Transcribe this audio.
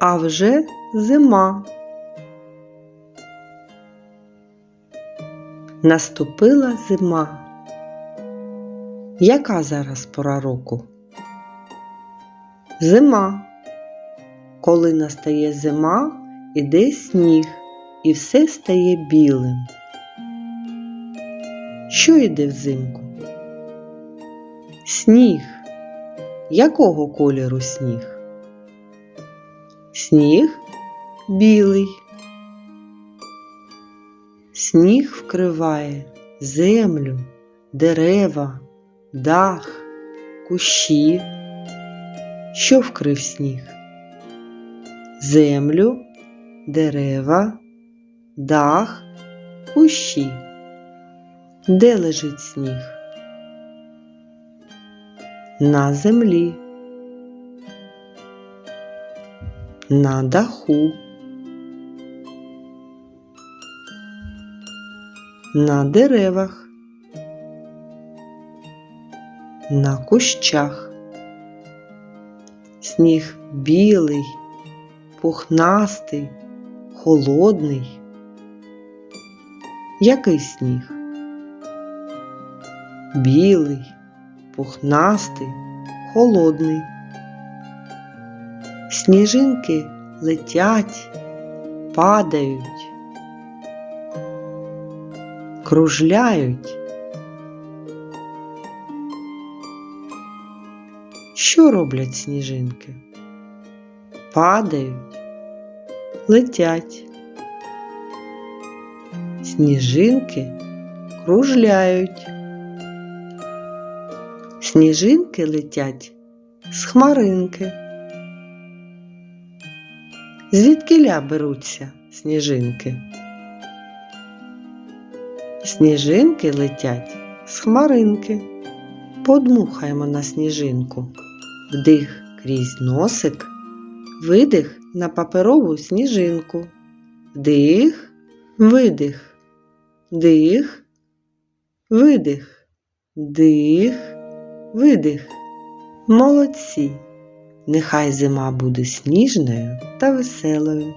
А вже зима. Наступила зима. Яка зараз пора року? Зима. Коли настає зима, іде сніг, і все стає білим. Що йде взимку? Сніг. Якого кольору сніг? Сніг білий. Сніг вкриває землю, дерева, дах, кущі. Що вкрив сніг? Землю, дерева, дах, кущі. Де лежить сніг? На землі, на даху, на деревах, на кущах. Сніг білий, пухнастий, холодний. Який сніг? Білий, пухнастий, холодний. Сніжинки летять, падають, кружляють. Що роблять сніжинки? Падають, летять. Сніжинки кружляють. Сніжинки летять з хмаринки. Звідкиля беруться сніжинки? Сніжинки летять з хмаринки. Подмухаємо на сніжинку. Вдих крізь носик, видих на паперову сніжинку. Вдих, видих, дих, видих, дих, видих. Молодці! Нехай зима буде сніжною та веселою.